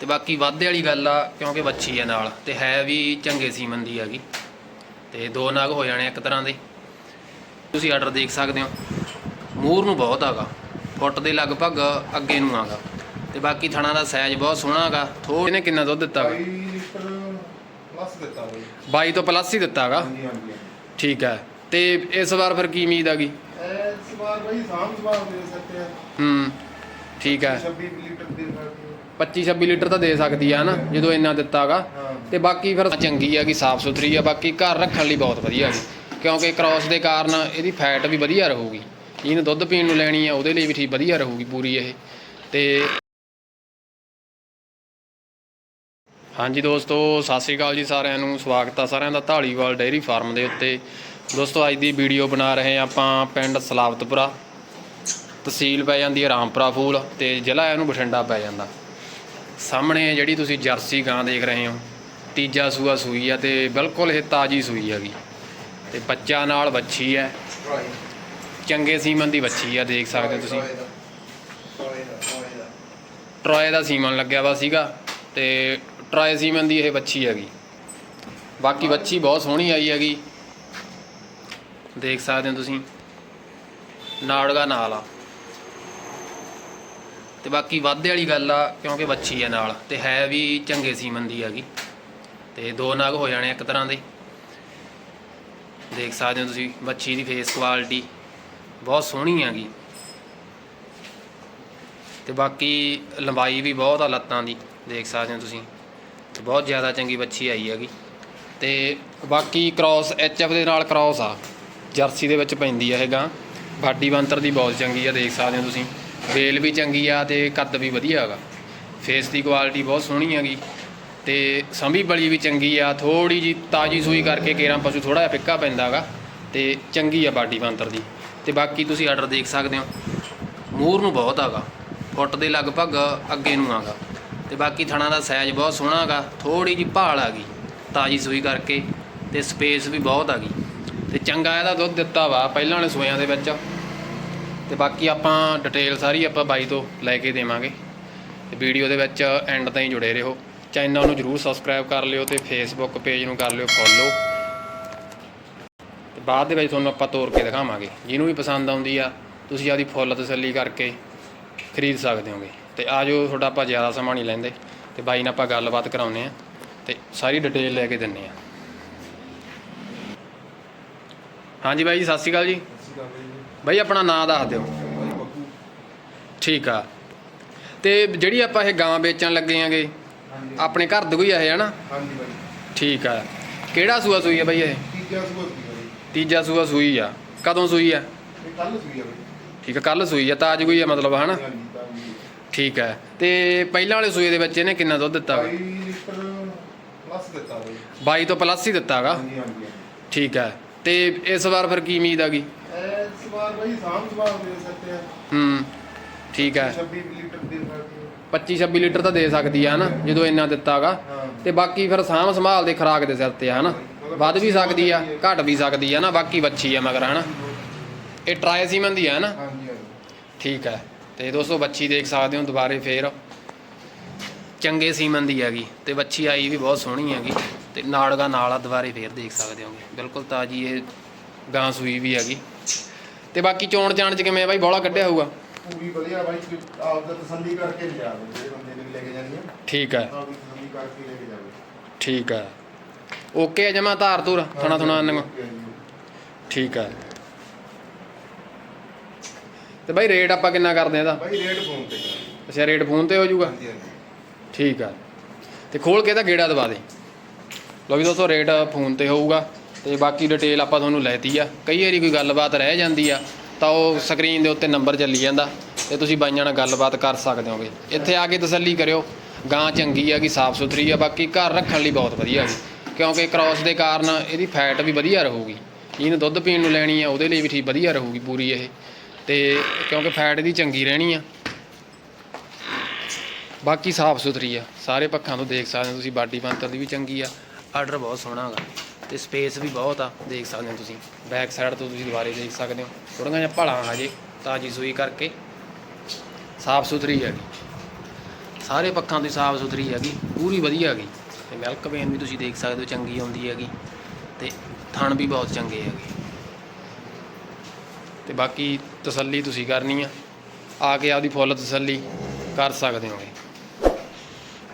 ਤੇ ਬਾਕੀ ਵਾਧੇ ਵਾਲੀ ਗੱਲ ਆ ਕਿਉਂਕਿ ਵੱਛੀ ਆ ਨਾਲ ਤੇ ਹੈ ਵੀ ਚੰਗੇ ਸੀਮਨ ਦੀ ਹੈਗੀ। ਤੇ ਦੋ ਨਗ ਹੋ ਜਾਣੇ ਇੱਕ ਤਰ੍ਹਾਂ ਦੇ। ਤੁਸੀਂ ਆਰਡਰ ਦੇਖ ਸਕਦੇ ਹੋ। ਮੂਰ ਨੂੰ ਬਹੁਤ ਹੈਗਾ ਫੁੱਟ ਦੇ ਲਗਭਗ ਅੱਗੇ ਨੂੰ ਆਗਾ। ਤੇ ਬਾਕੀ ਥਣਾ ਦਾ ਸਾਈਜ਼ ਬਹੁਤ ਸੋਹਣਾ ਹੈਗਾ। ਥੋੜੇ ਨੇ ਕਿੰਨਾ ਦੁੱਧ ਦਿੱਤਾ ਹੈਗਾ 22 ਲੀਟਰ ਪਲੱਸ ਦਿੱਤਾ ਬਈ। 22 ਤੋਂ ਪਲੱਸ ਹੀ ਦਿੱਤਾ ਹੈਗਾ। ਹਾਂਜੀ ਹਾਂਜੀ ਠੀਕ ਹੈ। ਤੇ ਇਸ ਵਾਰ ਫਿਰ ਕੀ ਉਮੀਦ ਹੈਗੀ? ਇਸ ਵਾਰ ਬਈ ਸਾਮ ਸਵਾਰ ਦੇ ਸਕਦੇ ਆ। ਹੂੰ। ਠੀਕ ਹੈ। 26 ਲੀਟਰ ਦੇ ਸਕਦੇ 25 26 ਲੀਟਰ ਤਾਂ ਦੇ ਸਕਦੀ ਆ ਨਾ ਜਦੋਂ ਇੰਨਾ ਦਿੱਤਾ ਹੈਗਾ ਹਾਂ। ਤੇ ਬਾਕੀ ਫਿਰ ਚੰਗੀ ਆ ਕਿ ਸਾਫ਼ ਸੁਥਰੀ ਆ ਬਾਕੀ ਘਰ ਰੱਖਣ ਲਈ ਬਹੁਤ ਵਧੀਆ ਹੈਗੀ ਕਿਉਂਕਿ ਕ੍ਰਾਸ ਦੇ ਕਾਰਨ ਇਹਦੀ ਫੈਟ ਵੀ ਵਧੀਆ ਰਹੂਗੀ। ਜਿਹਨੂੰ ਦੁੱਧ ਪੀਣ ਨੂੰ ਲੈਣੀ ਆ ਉਹਦੇ ਲਈ ਵੀ ਠੀਕ ਵਧੀਆ ਰਹੂਗੀ ਪੂਰੀ ਇਹ। ਤੇ ਹਾਂਜੀ ਦੋਸਤੋ ਸਤਿ ਸ੍ਰੀ ਅਕਾਲ ਜੀ ਸਾਰਿਆਂ ਨੂੰ। ਸਵਾਗਤ ਆ ਸਾਰਿਆਂ ਦਾ ਢਾਲੀਵਾਲ ਡੇਅਰੀ ਫਾਰਮ ਦੇ ਉੱਤੇ। ਦੋਸਤੋ ਅੱਜ ਦੀ ਵੀਡੀਓ ਬਣਾ ਰਹੇ ਹਾਂ ਆਪਾਂ ਪਿੰਡ ਸਲਾਵਤਪੁਰਾ। ਤਹਿਸੀਲ ਪੈ ਜਾਂਦੀ ਹੈ ਰਾਮਪੁਰਾ ਫੂਲ ਤੇ ਜ਼ਿਲ੍ਹਾ ਇਹਨੂੰ ਬਠਿੰਡਾ ਪੈ ਜਾਂਦਾ। ਸਾਹਮਣੇ ਜਿਹੜੀ ਤੁਸੀਂ ਜਰਸੀ ਗਾਂ ਦੇਖ ਰਹੇ ਹੋ, ਤੀਜਾ ਸੂਆ ਸੂਈ ਆ ਤੇ ਬਿਲਕੁਲ ਇਹ ਤਾਜੀ ਸੂਈ ਹੈਗੀ ਤੇ ਬੱਚਾ ਨਾਲ ਵੱਛੀ ਹੈ ਚੰਗੇ ਸੀਮਨ ਦੀ ਵੱਛੀ ਆ, ਦੇਖ ਸਕਦੇ ਹੋ ਤੁਸੀਂ। ਟਰਾਏ ਦਾ ਸੀਮਨ ਲੱਗਿਆ ਵਾ ਸੀਗਾ ਤੇ ਟਰਾਏ ਸੀਮਨ ਦੀ ਇਹ ਵੱਛੀ ਹੈਗੀ। ਬਾਕੀ ਵੱਛੀ ਬਹੁਤ ਸੋਹਣੀ ਆਈ ਹੈਗੀ। ਦੇਖ ਸਕਦੇ ਹੋ ਤੁਸੀਂ। ਨਾੜਗਾ ਨਾਲ ਆ। ਤੇ ਬਾਕੀ ਵਾਧੇ ਵਾਲੀ ਗੱਲ ਆ, ਕਿਉਂਕਿ ਵੱਛੀ ਆ ਨਾਲ, ਤੇ ਹੈ ਵੀ ਚੰਗੇ ਸੀਮਨ ਦੀ ਹੈਗੀ। ਤੇ ਦੋ ਨਗ ਹੋ ਜਾਣੇ ਇੱਕ ਤਰ੍ਹਾਂ ਦੇ। ਦੇਖ ਸਕਦੇ ਹੋ ਤੁਸੀਂ ਵੱਛੀ ਦੀ ਫੇਸ ਕੁਆਲਿਟੀ ਬਹੁਤ ਸੋਹਣੀ ਹੈਗੀ। ਤੇ ਬਾਕੀ ਲੰਬਾਈ ਵੀ ਬਹੁਤ ਆ ਲੱਤਾਂ ਦੀ, ਦੇਖ ਸਕਦੇ ਹੋ ਤੁਸੀਂ। ਤੇ ਬਹੁਤ ਜ਼ਿਆਦਾ ਚੰਗੀ ਵੱਛੀ ਆਈ ਹੈਗੀ। ਤੇ ਬਾਕੀ ਕ੍ਰਾਸ ਐਚਐਫ ਦੇ ਨਾਲ ਕ੍ਰਾਸ ਆ। ਜਰਸੀ ਦੇ ਵਿੱਚ ਪੈਂਦੀ ਆ ਇਹ ਗਾਂ। ਬਾਡੀ ਬੰਤਰ ਦੀ ਬਹੁਤ ਚੰਗੀ ਆ, ਦੇਖ ਸਕਦੇ ਹੋ ਤੁਸੀਂ। ਵੇਲ ਵੀ ਚੰਗੀ ਆ ਤੇ ਕੱਦ ਵੀ ਵਧੀਆ ਹੈਗਾ। ਫੇਸ ਦੀ ਕੁਆਲਿਟੀ ਬਹੁਤ ਸੋਹਣੀ ਹੈਗੀ ਤੇ ਸੰਭੀ ਬਲੀ ਵੀ ਚੰਗੀ ਆ ਥੋੜੀ ਜੀ ਤਾਜੀ ਸੂਈ ਕਰਕੇ ਕੇਰਾਂ ਪਸ਼ੂ ਥੋੜਾ ਜਿਹਾ ਫਿੱਕਾ ਪੈਂਦਾ ਹੈਗਾ ਤੇ ਚੰਗੀ ਆ ਬਾਡੀ ਬੰਤਰ ਦੀ। ਤੇ ਬਾਕੀ ਤੁਸੀਂ ਆਰਡਰ ਦੇਖ ਸਕਦੇ ਹੋ। ਮੂਰ ਨੂੰ ਬਹੁਤ ਹੈਗਾ, ਫੁੱਟ ਦੇ ਲਗਭਗ ਅੱਗੇ ਨੂੰ ਆਗਾ ਤੇ ਬਾਕੀ ਥਣਾ ਦਾ ਸਾਈਜ਼ ਬਹੁਤ ਸੋਹਣਾ ਹੈਗਾ ਥੋੜੀ ਜੀ ਭਾਲ ਆ ਗਈ ਤਾਜੀ ਸੂਈ ਕਰਕੇ ਤੇ ਸਪੇਸ ਵੀ ਬਹੁਤ ਆ ਗਈ ਤੇ ਚੰਗਾ ਇਹਦਾ ਦੁੱਧ ਦਿੱਤਾ ਵਾ, ਪਹਿਲਾਂ ਵਾਲੇ ਸੂਇਆਂ ਦੇ ਵਿੱਚ। ਤੇ ਬਾਕੀ ਆਪਾਂ ਡਿਟੇਲ ਸਾਰੀ ਆਪਾਂ ਬਾਈ ਤੋਂ ਲੈ ਕੇ ਦੇਵਾਂਗੇ। ਤੇ ਵੀਡੀਓ ਦੇ ਵਿੱਚ ਐਂਡ ਤਾਈਂ ਜੁੜੇ ਰਹੋ। ਚੈਨਲ ਨੂੰ ਜਰੂਰ ਸਬਸਕ੍ਰਾਈਬ ਕਰ ਲਿਓ ਤੇ ਫੇਸਬੁੱਕ ਪੇਜ ਨੂੰ ਕਰ ਲਿਓ ਫੋਲੋ ਤੇ ਬਾਅਦ ਦੇ ਵਿੱਚ ਤੁਹਾਨੂੰ ਆਪਾਂ ਤੋਰ ਕੇ ਦਿਖਾਵਾਂਗੇ। ਜਿਹਨੂੰ ਵੀ ਪਸੰਦ ਆਉਂਦੀ ਆ, ਤੁਸੀਂ ਆਦੀ ਫੁੱਲ ਤਸੱਲੀ ਕਰਕੇ ਖਰੀਦ ਸਕਦੇ ਹੋਗੇ। ਤੇ ਆਜੋ, ਤੁਹਾਡਾ ਆਪਾਂ ਜ਼ਿਆਦਾ ਸਮਾਂ ਨਹੀਂ ਲੈਂਦੇ। ਤੇ ਬਾਈ ਨਾਲ ਆਪਾਂ ਗੱਲਬਾਤ ਕਰਾਉਂਦੇ ਆ। ਤੇ ਸਾਰੀ ਡਿਟੇਲ ਲੈ ਕੇ ਦਿੰਨੇ ਆ। ਹਾਂਜੀ ਬਾਈ ਜੀ, ਸਤਿ ਸ਼੍ਰੀ ਅਕਾਲ ਜੀ। ਬਾਈ ਆਪਣਾ ਨਾਮ ਦੱਸ ਦਿਓ। ਠੀਕ ਆ। ਤੇ ਜਿਹੜੀ ਆਪਾਂ ਇਹ ਗਾਂ ਵੇਚਣ ਲੱਗੇ ਆਂਗੇ ਆਪਣੇ ਘਰ ਦੀ ਕੋਈ ਆ ਇਹ ਹਨਾ? ਹਾਂਜੀ ਬਾਈ। ਠੀਕ ਆ। ਕਿਹੜਾ ਸੂਆ ਸੂਈ ਆ ਬਾਈ ਇਹ? ਤੀਜਾ ਸੂਆ ਸੀ ਬਾਈ। ਤੀਜਾ ਸੂਆ ਸੂਈ ਆ। ਕਦੋਂ ਸੂਈ ਆ? ਇਹ ਕੱਲ ਸੂਈ ਆ ਬਾਈ। ਠੀਕ ਆ ਕੱਲ ਸੂਈ ਆ ਤਾਜ ਕੋਈ ਆ ਮਤਲਬ ਹਨਾ? ਹਾਂਜੀ ਤਾਂ ਜੀ ਠੀਕ ਹੈ ਤੇ ਪਹਿਲਾਂ ਵਾਲੇ ਸੂਏ ਦੇ ਵਿੱਚ ਇਹਨੇ ਕਿੰਨਾ ਦੁੱਧ ਦਿੱਤਾ 22 ਲੀਟਰ ਪਲੱਸ ਦਿੱਤਾ ਬਾਈ। 22 ਤੋਂ ਪਲੱਸ ਹੀ ਦਿੱਤਾ ਹੈਗਾ ਹਾਂਜੀ ਹਾਂਜੀ ਠੀਕ ਹੈ ਤੇ ਇਸ ਵਾਰ ਫਿਰ ਕੀ ਉਮੀਦ ਹੈਗੀ ਇਸ ਆ। ਹੂੰ ਠੀਕ ਹੈ। 26 ਲੀਟਰ ਦੇ ਸਕਦੇ 25 26 ਲੀਟਰ ਤਾਂ ਦੇ ਸਕਦੀ ਆ ਹਨਾ ਜਦੋਂ ਇੰਨਾ ਦਿੱਤਾ ਹੈਗਾ ਹਾਂ। ਤੇ ਬਾਕੀ ਫਿਰ ਸਾਂਭ ਸੰਭਾਲ ਦੇ ਖਰਾਕ ਦੇ ਸਿਰ ਤੇ ਆ ਹਨਾ। ਵੱਧ ਵੀ ਸਕਦੀ ਆ ਘਟ ਵੀ ਸਕਦੀ ਆ ਨਾ ਬਾਕੀ ਵੱਛੀ ਆ ਮਗਰ ਹਨਾ। ਇਹ ਟਰਾਈ ਸੀਮਨ ਦੀ ਆ ਨਾ ਹਾਂਜੀ ਹਾਂਜੀ। ਠੀਕ ਹੈ ਤੇ ਦੋਸਤੋ ਵੱਛੀ ਦੇਖ ਸਕਦੇ ਹੋ ਦੁਬਾਰੇ ਫੇਰ। ਚੰਗੇ ਸੀਮਨ ਦੀ ਹੈਗੀ ਤੇ ਵੱਛੀ ਆਈ ਵੀ ਬਹੁਤ ਸੋਹਣੀ ਹੈਗੀ ਤੇ ਨਾੜਗਾ ਨਾਲ ਆ ਦੁਬਾਰੇ ਫੇਰ ਦੇਖ ਸਕਦੇ ਹੋਗੇ। ਬਿਲਕੁਲ ਤਾਜੀ ਇਹ ਗਾਂ ਸੂਈ ਵੀ ਹੈਗੀ। ਤੇ ਬਾਕੀ ਚੋਣ ਜਾਣ ਚ ਕਿਵੇਂ ਆ ਬਾਈ? ਬੋਲਾ ਕੱਢਿਆ ਹੋਊਗਾ। ਪੂਰੀ ਵਧੀਆ ਬਾਈ ਆਪ ਦਾ ਤਸੱਲੀ ਕਰਕੇ ਲਿਆ ਜਿਹੜੇ ਬੰਦੇ ਨੇ ਵੀ ਲੈ ਕੇ ਜਾਣੀ ਆ। ਠੀਕ ਹੈ ਆਪ ਦੀ ਤਸੱਲੀ ਕਰਕੇ ਲੈ ਕੇ ਜਾਵੇ। ਠੀਕ ਹੈ ਓਕੇ ਜਮਾ ਧਾਰ ਧੁਰ ਥਣਾ ਥਣਾ ਨੰਗ ਠੀਕ ਹੈ ਤੇ ਬਾਈ ਰੇਟ ਆਪਾਂ ਕਿੰਨਾ ਕਰਦੇ ਆ ਇਹਦਾ? ਬਾਈ ਰੇਟ ਫੋਨ ਤੇ। ਅੱਛਾ ਰੇਟ ਫੋਨ ਤੇ ਹੋ ਜਾਊਗਾ? ਹਾਂਜੀ ਹਾਂਜੀ। ਠੀਕ ਆ। ਤੇ ਖੋਲ ਕੇ ਤਾਂ ਗੇੜਾ ਦਵਾ ਦੇ। ਲਓ ਵੀ ਦੋਸਤੋ ਰੇਟ ਫੋਨ ਤੇ ਹੋਊਗਾ। ਤੇ ਬਾਕੀ ਡਿਟੇਲ ਆਪਾਂ ਤੁਹਾਨੂੰ ਲੈਤੀ ਆ। ਕਈ ਵਾਰੀ ਕੋਈ ਗੱਲਬਾਤ ਰਹਿ ਜਾਂਦੀ ਆ, ਤਾਂ ਉਹ ਸਕਰੀਨ ਦੇ ਉੱਤੇ ਨੰਬਰ ਚੱਲੀ ਜਾਂਦਾ ਤੇ ਤੁਸੀਂ ਬਾਈਆਂ ਨਾਲ ਗੱਲਬਾਤ ਕਰ ਸਕਦੇ ਹੋਗੇ। ਇੱਥੇ ਆ ਕੇ ਤਸੱਲੀ ਕਰਿਓ, ਗਾਂ ਚੰਗੀ ਆ ਕਿ ਸਾਫ਼ ਸੁਥਰੀ ਆ, ਬਾਕੀ ਘਰ ਰੱਖਣ ਲਈ ਬਹੁਤ ਵਧੀਆ ਹੈਗੀ ਕਿਉਂਕਿ ਕ੍ਰਾਸ ਦੇ ਕਾਰਨ ਇਹਦੀ ਫੈਟ ਵੀ ਵਧੀਆ ਰਹੂਗੀ। ਜਿਹਨੂੰ ਦੁੱਧ ਪੀਣ ਨੂੰ ਲੈਣੀ ਆ, ਉਹਦੇ ਲਈ ਵੀ ਠੀਕ ਵਧੀਆ ਰਹੂਗੀ ਪੂਰੀ ਇਹ। ਤੇ ਕਿਉਂਕਿ ਫੈਟ ਇਹਦੀ ਚੰਗੀ ਰਹਿਣੀ ਆ। ਬਾਕੀ ਸਾਫ਼ ਸੁਥਰੀ ਆ, ਸਾਰੇ ਪੱਖਾਂ ਤੋਂ ਦੇਖ ਸਕਦੇ ਹੋ ਤੁਸੀਂ, ਬਾਡੀ ਬੰਤਰ ਦੀ ਵੀ ਚੰਗੀ ਆ। ਆਰਡਰ ਬਹੁਤ ਸੋਹਣਾ ਹੈਗਾ। ਤੇ ਸਪੇਸ ਵੀ ਬਹੁਤ ਆ, ਦੇਖ ਸਕਦੇ ਹੋ ਤੁਸੀਂ। ਬੈਕ ਸਾਈਡ ਤੋਂ ਤੁਸੀਂ ਦੁਬਾਰੇ ਦੇਖ ਸਕਦੇ ਹੋ। ਥੋੜ੍ਹੀਆਂ ਜਿਹਾ ਭਲਾ ਹਜੇ, ਤਾਜੀ ਸੂਈ ਕਰਕੇ। ਸਾਫ਼ ਸੁਥਰੀ ਹੈਗੀ। ਸਾਰੇ ਪੱਖਾਂ ਤੋਂ ਸਾਫ਼ ਸੁਥਰੀ ਹੈਗੀ, ਪੂਰੀ ਵਧੀਆ ਹੈਗੀ। ਤੇ ਮਿਲਕ ਵੇਨ ਵੀ ਤੁਸੀਂ ਦੇਖ ਸਕਦੇ ਹੋ, ਚੰਗੀ ਆਉਂਦੀ ਹੈਗੀ। ਤੇ ਥਣ ਵੀ ਬਹੁਤ ਚੰਗੇ ਹੈਗੇ। ਤੇ ਬਾਕੀ ਤਸੱਲੀ ਤੁਸੀਂ ਕਰਨੀ ਆ। ਆ ਕੇ ਆਪਦੀ ਫੁੱਲ ਤਸੱਲੀ ਕਰ ਸਕਦੇ ਹੋਗੇ।